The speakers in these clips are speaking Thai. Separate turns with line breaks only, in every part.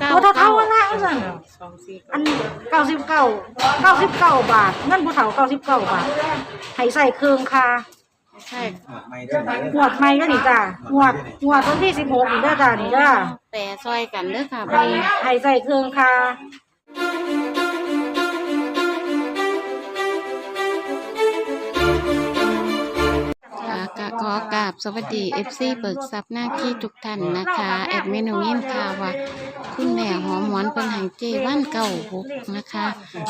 เก้า
ตัวเท่าๆว่าละว่าซั่น
สองสี่
อันเก้าสิบเก้าเก้าสิบเก้าบาทเงินผู้เฒ่าเก้าสิบเก้าบาทให้ใส่เครื่องคา
ใช่
ไม่ได้ไหม
หวดใหม่ก็นี่จ้ะหวดหวดวันที่สิบหกนี่เด้อจ้านี่เด้อ
แต่ซอยกันเด้อค่ะ
ให้
พี่
ให้ใส่เครื่องคา
ขอกราบสวัสดี FC เบิกทรัพย์หน้าที่ทุกท่านนะคะ แอดมินยินค่ะว่า คุณแม่หอมหวนเพิ่นให้เจวันเก่าหกนะคะ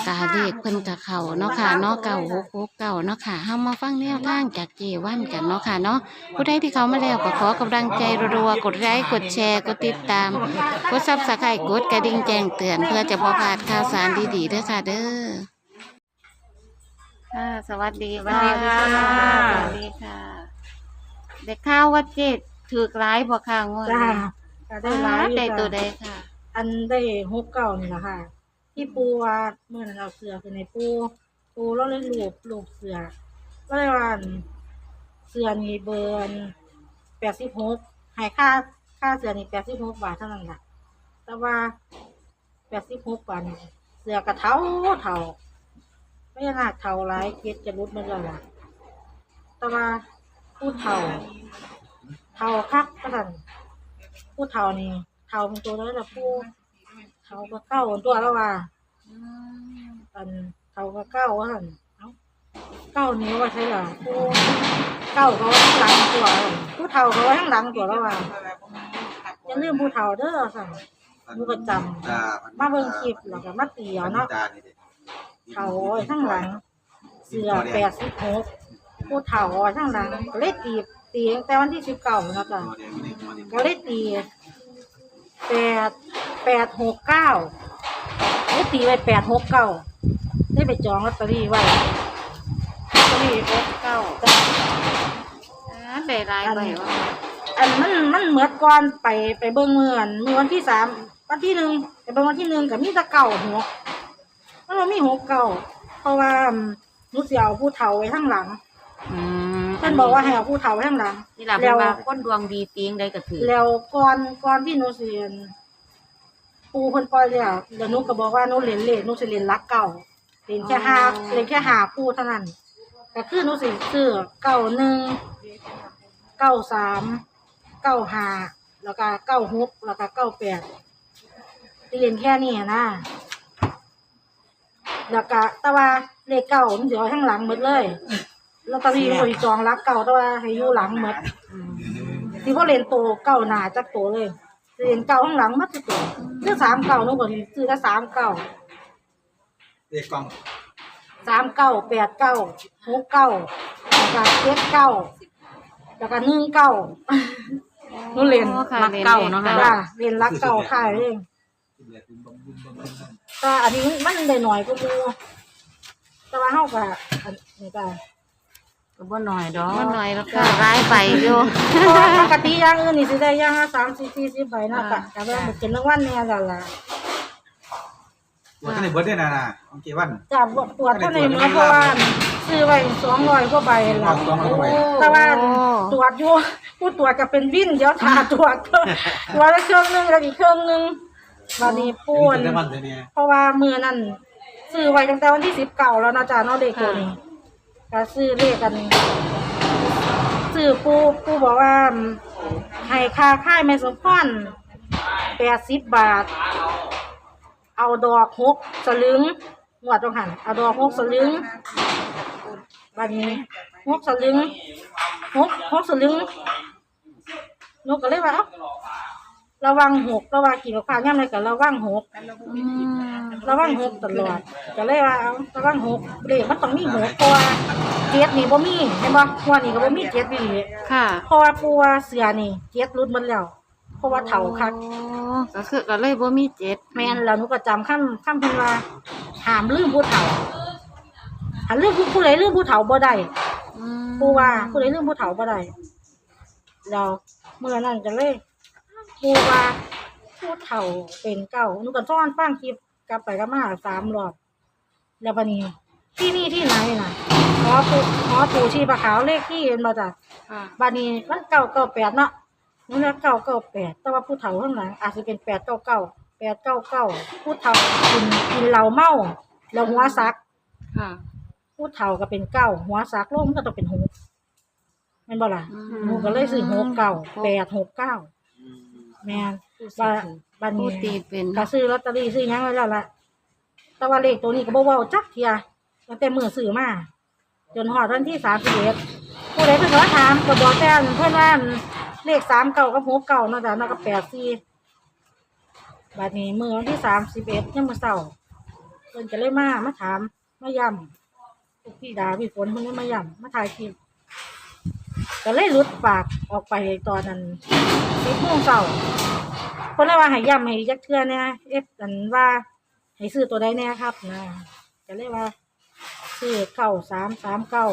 ตาเลขเพิ่นกะเขาเนาะค่ะเนาะเก่าหกหกเก่าเนาะค่ะเฮามาฟังแนวทางจากเจวันกันเนาะค่ะเนาะผู้ใดที่เขามาแล้วก็ขอกำลังใจรัวๆกดไลค์กดแชร์กดติดตาม กดซับสไครต์กดกระดิ่งแจ้งเตือนเพื่อจะบ่พลาดข่าวสารดีๆเด้อค่ะเด้อค่ะสวัสดีค่ะสวัสดีค่ะ เด็กข้าวว่าเจ็ดถือกหลายบ่ค่ะงวด
จ้า
นี้
ก็ได้หลายอยู่
ได้ตัว
จ้ะ
ใดค่ะ
อันได้หกเก้านี่แหละค่ะ ที่ปูว่าเมื่อนั้นเอาเสือคือในปูปูเราเลยลูบลูบเสือก็เลยว่าอันเสือนี่เบิร์นแปดสิบหกให้ค่าค่าเสือนี่แปดสิบหกบาทเท่านั้นแหละแต่ว่าแปดสิบหกบาทนี่เสือกระเท้าเท่าไม่น่าเท่าไรเก็ดจะรุดมันแล้วล่ะแต่ว่า ผู้เท่าเท่าคักก็สั่นผู้เท่านี่เท่าเป็นตัวแล้วแต่ผู้เท่าก็เก้าเป็นตัวแล้วว่าอันเท่าก็เก้าว่าสั่นเอ้าเก้านี้ว่าใช่เหรอผู้เก้าก็ว่าข้างหลังตัวแล้วผู้เท่าก็ว่าข้างหลังตัวแล้วว่าอย่าลืมผู้เท่าเด้อสั่นมูก็จำมาเบิ่งคลิปแล้วก็มาเตียวเนาะเท่าไว้ข้างหลังเสือแปดสิบหก ผู้เท่าไว้ข้างหลังก็เลยตีตีตั้งแต่วันที่สิบเก้านะจ๊ะก็เลยตีแปดแปดหกเก้าได้ตีไว้แปดหกเก้าได้ไปจองลอตเตอรี่ไว้ลอตเตอรี่หกเก้าจ้ะ
อ่าได้หลายใบว่า
อันมันมันเหมือนก่อนไปไปเบิ่งเมื่อนเมื่อวันที่สามวันที่หนึ่งไปเบิ่งวันที่หนึ่งกับมีแตะเก่าหัวมันบ่มีหกเก้าเพราะว่าหนูเสียเอาผู้เฒ่าไว้ข้างหลัง
อืม
ท่านบอกว่าให้เอาผู้เฒ่าไว้ข้างหลัง
นี่ล่ะเป็นว่าคนดวงดีตีงได้ก็ถือ
แล้วก่อนก่อนที่หนูสิเรียนปูเพิ่นปล่อยแล้วเดี๋ยวหนูก็บอกว่าหนูเรียนเลขหนูสิเรียนรักเก่าเรียนแค่ห้าเรียนแค่หาปูเท่านั้นก็คือหนูสิซื้อเก้าหนึ่งเก้าสามเก้าห้าแล้วก็เก้าหกแล้วก็เก้าแปดเรียนแค่นี้นะแล้วก็แต่ว่าเลขเก้ามันสิเอาข้างหลังหมดเลย ลอตเตอรี่บริจองรักเก่าแต่ว่าให้อยู่หลังหมดที่พ่อเรียนโตเก้าหนาจักโตเลยเรียนเก้าข้างหลังมัดสิโตซื้อสามเก้านู่นก็ซื้อละสามเก้า
เด็กกล่อง
สามเก้าแปดเก้าหกเก้าแล้วก็เจ็ดเก้าแล้วก็หนึ่งเก้านู่นเรียน
โอ้ค่ะ
รักเก่าเนาะค่ะ
จ้าเรียนรักเก้าท่ายเองแต่อันนี้มันได้หน่อยก็มูแต่ว่าเฮาก็อันนี้ก็
ก็บ่น้อยดอก
มันหน่อยแล้วก็หลายใบอยู่
เพราะว่าปกติอย่างอื่นนี่สิได้อย่างละสามสี่สี่สิบใบเนาะก็ก็แบบเป็นรางวัลเนี่ยแล้วล่ะ
วันนี้เบิร์ดได้นะนะโอเควัน
จับตรวจเท่าในเมื่อเพราะว่าซื้อไว้สองร้อยกว่าใบแล้ว
สองร้อยกว่าใบ
แต่ว่า
โอ้
ตรวจอยู่ผู้ตรวจก็เป็นวินเดี๋ยวทาตรวจตรวจแล้วเครื่องหนึงแล้วอีกเครื่องหนึงวันนี้ปูน
ได้วันเดียวนี้
เพราะว่ามือนั่นซื้อไว้ตั้งแต่วันที่สิบเก่าแล้วนะจ๊ะเนาะเด็กตัวนี้ ก็ซื้อเลขกันซื้อปูปูบอกว่าให้ค่าค่ายแม่สมพรแปดสิบบาท เอาดอกหกสลึงหวดตรงหันเอาดอกหกสลึงบัดนี้หกสลึงหกหกสลึงนกก็เลยว่าเอ้า ระวังหกระวังกี่กับข้าวย่ำเลยกับระวังหก
อืม
ระวังหกตลอดก็เลยว่าเอาระวังหกเลขมันต้องมีหกเพราะว่าเจ็ดนี่บ่มีเห็นบ่หัวนี่ก็บ่มีเจ็ดนี่
ค่ะ
เพราะว่าปูว่าเสือนี่เจ็ดรุดหมันแล้วเพราะว่าเฒ่าคัก
โอ้ก็คือก็เลยบ่มีเจ็ด
แม่นแล้วหนูก็จำคำคำเพิ่นว่าห้ามลืมผู้เฒ่าหันลืมผู้ผู้ใดลืมผู้เฒ่าบ่ได้
อืม
ปูว่าผู้ใดลืมผู้เฒ่าบ่ได้แล้วเมื่อนั้นก็เลย ปูว่าผู้เฒ่าเป็นเก่าหนูก็ซ้อนฟังคลิปกลับไปกลับมาสามรอบแล้วบัดนี้ ที่นี่ที่ไหนน่ะหอปูหอปูชีปะขาวเลขที่เห็นบ่จ้ะ
ค่ะ
บัดนี้มันเก่าเก่าแปดเนาะมันเก่าเก่าแปดแต่ว่าผู้เฒ่าข้างหลังอาจจะเป็นแปดเก้าเก้าแปดเก้าเก้าผู้เฒ่ากินกินเหล้าเมาแล้วหัวซัก
ค่ะ
ผู้เฒ่าก็เป็นเก้าหัวซักลงก็ต้องเป็นหกแม่นบ่ล่ะ
อืม
หนูก็เลยซื้อหกเก้าแปดหกเก้า แม่นว่าบัด
ผู้
นี้
ตีเป็น
ก็ซื้อลอตเตอรี่ซื้อหยังไว้แล้วล่ะ แต่ว่าเลขตัวนี้ก็บ่เว้าจักเทียตั้งแต่มื้อซื้อมาจนฮอดวันที่31ผู้ใดเพิ่นก็ถามก็บอกแต่อันเพิ่นว่าอันเลข3เก้ากับ6เก้าเนาะจ้ะเนาะก็84บัดนี้มื้อวันที่31ยามมื้อเช้าเพิ่นก็เลยมามาถามมาย้ำพวกพี่ดาพี่ฝนเพิ่นเลยมาย้ำมาถ่ายคลิป ก็เลยหลุดปากออกไปตอนนั้น10โมงเช้าเพิ่นเลยว่าให้ย้ำให้จักเทื่อเนี่ยเอฟอันว่าให้ซื้อตัวใดแน่ครับนะก็เลยว่าซื้อเก้าสามสามเก้า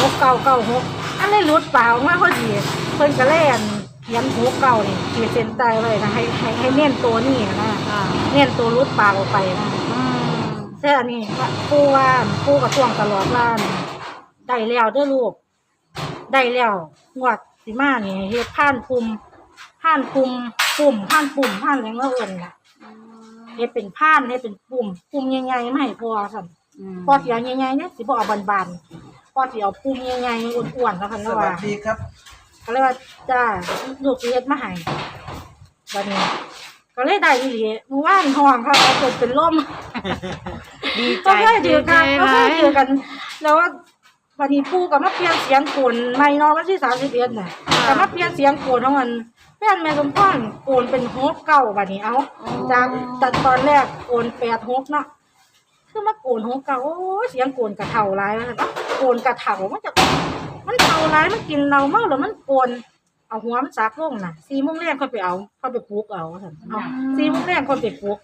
หกเก้าเก้าหกอันนี้รุดเปล่ามาพอดีเพิ่นก็เลยอันเขียนหกเก้านี่ขีดเส้นใต้ไว้นะให้ให้ให้เน้นตัวนี่นะ
ค่ะ
เน้นตัวรุดเปล่าออกไปนะ
อืม
แต่อันนี้ว่าปู่ว่าปู่ก็ท่วงตลอดว่าได้แล้วเด้อลูก ได้แล้วงวดสิมานี่เฮ็ดผ่านภูมิผ่านภูมิปุ่มผ่านปุ่มผ่านหยังเอิ้นน่ะเฮ็ดเป็นผ้านเฮ็ดเป็นปุ่มปุ่มใหญ่ๆมาให้พ่อสั่น
ม
พ่อสิเอาใหญ่ๆเนี่ยสิบ่เอาบานๆพ่อสิเอาปุ่มใหญ่ๆอ้วนๆแล้วคัน
ส
ว่า
วัสดีครับ
ก็เลยว่าจ้าลูกสิเฮ็ดมาให้บัดนี้ ก็เลยได้อีหลีเมื่อวานห้องเขาเอาจนเป็นลม
ดีใจ
ก็เคยเจอกันก็เคยเจอกัน แล้วว่า บัดนี้ปู่ก็มาเปลี่ยนเสียงโกนใหม่เนาะวันที่31น่ะก็มาเปลี่ยนเสียงโกนของมันแม่นแม่สมพรโกนเป็นฮกเก่าบัดนี้เอาจากจากตอนแรกโกนแปดฮกเนาะคือมาโกนฮกเก่าโอ้ยเสียงโกนกระเท่าร้ายแล้วนะโกนกระเท่ามันจะมันเท่าร้ายมันกินเราเมาแล้วมันโกนเอาหัวมันซักลงน่ะสี่โมงแรกเขาไปเอาเขาไปปลูกเอาซั่นเอาสี่โมงแรกเขาไปปลูก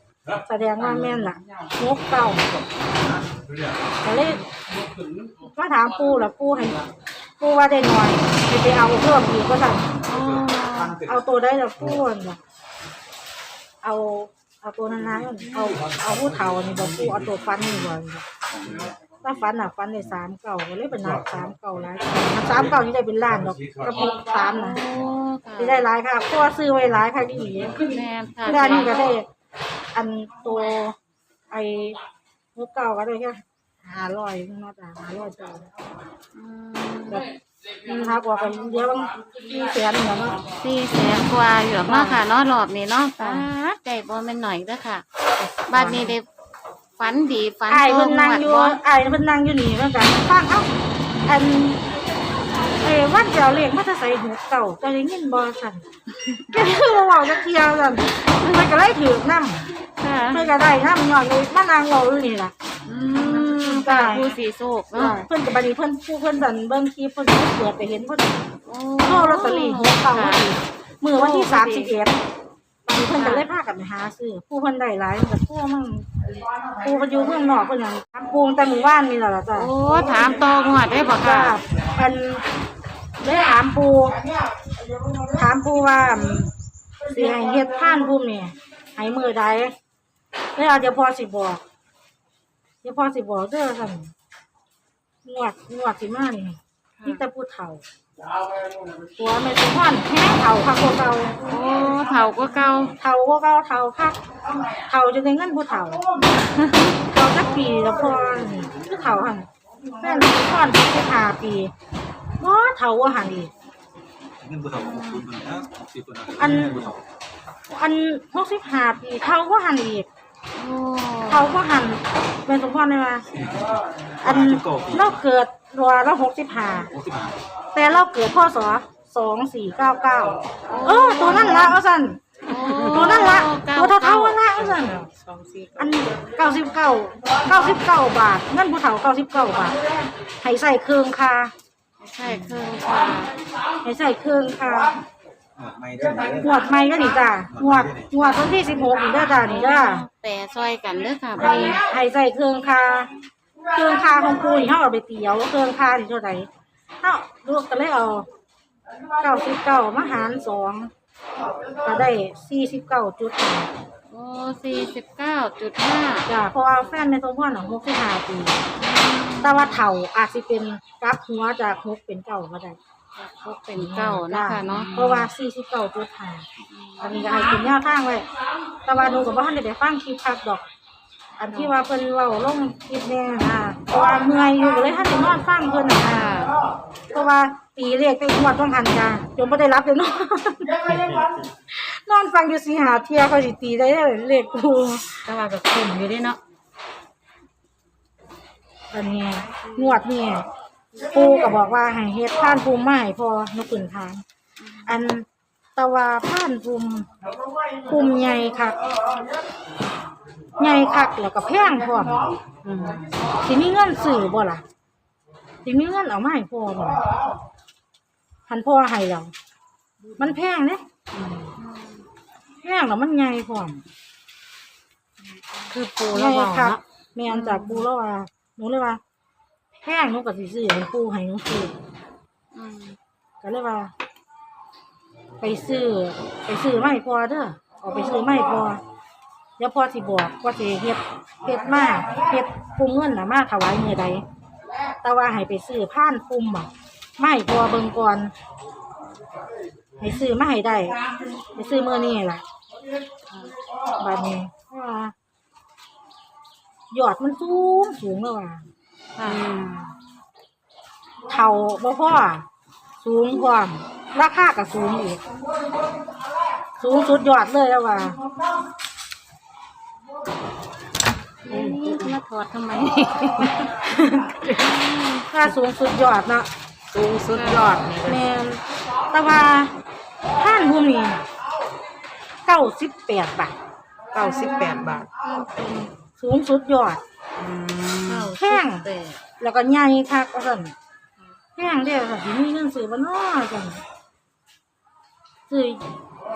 แสดงว่าแม่นล่ะฮกเก่าก็เลยมาถามปูล่ะปูให้ปูว่าได้หน่อยให้ไปเอาเพิ่มอีกก็สั่นเอาตัวได้แล้วพูดน่ะเอาเอาตัวนั้นนะเอาเอาผู้เฒ่านี่บอกผู้เอาตัวฟันนี่บ่ถ้าฟันอะฟันได้สามเก่าก็เลยเป็นนับสามเก่าหลายมันสามเก่านี่ได้เป็นล้านดอกกระปุกสามนะ
โอ้ค่ะ
ที่ได้หลายค่ะเพราะว่าซื้อไว้หลายค่ะที่นี่
แม่นค่ะ
ที่ได้นี่ก็ได้ อันตัวไอ้ลูกเก่าก็ได้แค่ห้าร้อยนึงเนาะจ้ะห้าร้อยจ้ะ
อืม
แบบมันหักออกไปเดี๋ยวบางทีแสนเหมือนเนาะ
สี่แสนกว่าอยู่หรอกเนาะค่ะเนาะรอบนี้เนาะป้าดใจบ่แม่นหน่อยเด้อค่ะบัดนี้ได้ฝันดีฝัน
ไอ้เพิ่น
ตรง
นั่ง
วัด
อยู่
บ่
ไอ้เพิ่นนั่งอยู่นี่เหมือนกันฟังเอ้าอันเอ้ วันเดียวเลขมาจะใส่หูเก่าจะได้ยินบ่สั่นก็คือว่าเว้าจักเที่ยวสั่นมันก็เลยถือนำ
ค่ะ
เพิ่นก็ได้นำย้อนเลยมานั่งเว้าอยู่นี่ล่ะ
อืมค่ะผู้สีโศกเนาะ
เพิ่นก็บัดนี้เพิ่นผู้เพิ่นสั่นเบิ่งคลิปเพิ่นก็เปิดไปเห็นเพิ่น
โอ้
โทรลอตเตอรี่หูเก่าพอดีมื้อวันที่31บัดนี้เพิ่นก็เลยพากันไปหาซื้อผู้เพิ่นได้หลายมันก็ทั่วมั่งผู้เพิ่นอยู่เพิ่นนอกเพิ่นหยังทำปูงแต่หมู่บ้านนี่ล่ะล่ะจ้ะ
โอ้ถามตองวดได้บ่
ค่ะ
ค่ะ
อัน ได้ถามปูถามปูว่าสิให้เฮ็ดท่านภูมินี่ให้มือใดแล้วเอาเดี๋ยวพอสิบอกเดี๋ยวพอสิบอกเด้อสั่นงวดงวดสิมานี่นี่แต่ผู้เฒ่าตัวแม่สมพรแห้งเฒ่าคักกว่าเก่า
โอ้เฒ่าก็เก่า
เฒ่ากว่าเก่าเฒ่าคักเฒ่าจนได้เงินผู้เฒ่าเฒ่าจักปีแล้วพอนี่คือเฒ่าหั่นแม่สมพร65ปี บ่เฒ่าว่าหั่นอีก
เงินบุตรของคุณคนนะสี่คนนะ
อันอันหกสิบห้าปีเท่าก็หันอีก
โอ้
เท่าก็หันเป็นสมพรได้ไหมอันเราเกิดรัวเราหกสิบห้า
หกสิบห้า
แต่เราเกิดพ่อสอสองสี่เก้าเก้าเออตัวนั่นละเอาสันตัวนั่นละตัวเท่าเท่าๆละเอาสัน
สองสี่
อันเก้าสิบเก้าเก้าสิบเก้าบาทเงินผู้เฒ่าเก้าสิบเก้าบาทให้ใส่เครื่องค่ะ
ใช่เครื่องค่ะ
ให้ใส่เครื่องค่ะ
ไม่ใช่ไหม
หวดไม่ก็นี่จ้ะหวดหวดวันที่สิบหกนี่เด้อจ้ะนี่เด้อ
แต่ซอยกันเด้อค่ะ
ให้ให้ใส่เครื่องคาเครื่องคาของกูนี่เขาเอาไปเตียวเครื่องคาที่เท่าไหร่เขาลูกก็เลยเอาเก้าสิบเก้ามาหารสองก็ได้สี่สิบเก้าจุด
โอ้สี่สิบเก้าจุดห้า
จ้ะเพราะว่าแฟนในสมพรหนังหกสิบห้าปี แต่ว่าเถ่าอาจจะเป็นกลับหัวจากหกเป็นเก้าก็ได้
พกเป็นเก้านะคะเนาะ
เพราะว่าสี่สิบเก้าจุดห้าอันนี้ก็ให้เป็นแนวทางไว้แต่ว่าหนูก็บ่ทันได้ไปฟังคลิปคักดอก อันที่ว่าเพิ่นเว้าลงคลิปแน่นะเพราะว่าเมื่อยอยู่ก็เลยทันได้นอนฟังเพิ่นน่ะ
ค่ะ
เพราะว่าตีเลขไปงวดต้องหันจ้าจนบ่ได้รับเลยเนาะ นอนฟังอยู่สิหาเที่ยก็สิตีได้เลขกู
แต่ว่าก็คุ้มอยู่เด้เนาะ
อันนี้งวดนี่ปูก็บอกว่าให้เฮ็ดผ่านภูมิมาให้พอนกขึ้นทางอันแตะว่าผ่านภูมิภูมิใหญ่คักใหญ่คักแล้วก็แพงพร้อม
อืม
สิมีเงินซื้อบ่ล่ะ สิมีเงินเอามาให้พ่อบ่ล่ะหันพ่อให้เรามันแพงเด้
อืม
แพงแล้วมันใหญ่พร้อม
คือปู
ให
แล้
ญ่
วเว้า
คัก
เนาะ
แม่นจากปูแล้วว่าหนูเลยว่าแพงหนูก็สิซื้อให้ปูให้หนูซื้อ
อืม
ก็เลยว่า ไปซื้อ ไปซื้อไม่พอเด้อออกไปซื้อไม่พอเดี๋ยวพอสิบอกว่าสิเฮ็ดเฮ็ดมาเฮ็ดปุ่มเงินน่ะมาถวายมือใด แต่ว่าให้ไปซื้อผ่านปุ่มอะไม่พอเบิ่งก่อนให้ซื้อมาให้ได้ไปซื้อมื้อนี้ล่ะบัดนี้ว่ายอดมันสูงสูงแล้วว่า
อืม
เท่าบ่พอสูงพร้อมราคาก็สูงอีก สูงสุดยอดเลยแล้วว่า
อื มมาถอดทำไม
ค่าสูงสุดยอดเนาะ
สูงสุดยอดนี่
แม่นแต่ว่าท่านภูมินี่เก้าสิบแปดบาท
เก้าสิบแปดบาท
สูงสุดยอด
อืม
แพงแล้วก็ใหญ่คักว่าซั่นแพงเด้อค่ะสิมีเงินซื้อบ่น้อจังซื้อ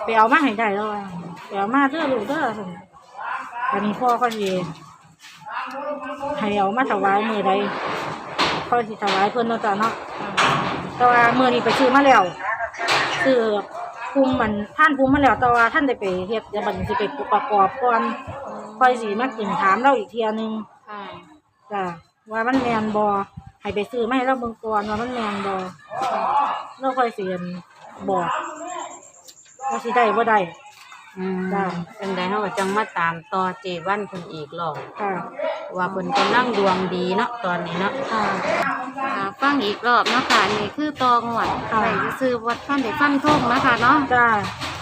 ไปเอามาให้ได้แล้วว่าไปเอามาเด้อลูกเด้อซั่นอันนี้พ่อก็สิ ให้เอามาถวายมื้อใดพ่อสิถวายเพิ่นเนาะจ้ะเนาะแต่ว่ามื้อนี้ไปซื้อมาแล้วซื้อคุมมันท่านคุมมาแล้วแต่ว่าท่านได้ไปเฮ็ดเดี๋ยวบัดนี้สิไปประกอบก่อนค่อยสิมาขึ้นถามเราอีกเที่ยหนึง
ค่ะ
จ้ะว่ามันแมนบอให้ไปซื้อมาให้เราเบิ่งก่อนว่ามันแมนบอเราค่อยเสียนบอกว่าสิได้บ่ได้
อืม
จ้ะ
จังไดเฮาก็จังมาตามต่อเจวันเพิ่นอีกรอบ
ค่ะ
ว่าเพิ่นกำลังดวงดีเนาะตอนนี้เนาะ
ค่ะ
ค่ะฟังอีกรอบเนาะค่ะนี่คือตองหวัด
ค่ะ
ไปซื้อวัดฟันได้ฟันทงนะคะเนาะ
จ้า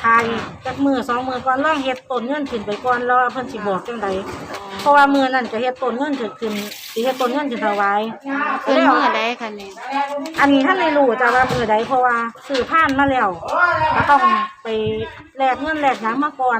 ทายจักมือสองมือก่อนลองเฮ็ดต้นเงินขึ้นไปก่อนแล้วว่าเพิ่นสิบอกจังไดเพ ราะว่ามือนั่นจะเฮ็ดต้นเงินขึ้นขึ้นสิเฮ็ดต้นเงินขึ้นถวาย
ขึ้นเมื่อใดคะเนี่ย
อันนี้ท่านไม่รู้จ้าว่ามือใดเพราะว่าซื้อผ่านมาแล้วก็ต้องไปแลกเงินแลกหยังมาก่อน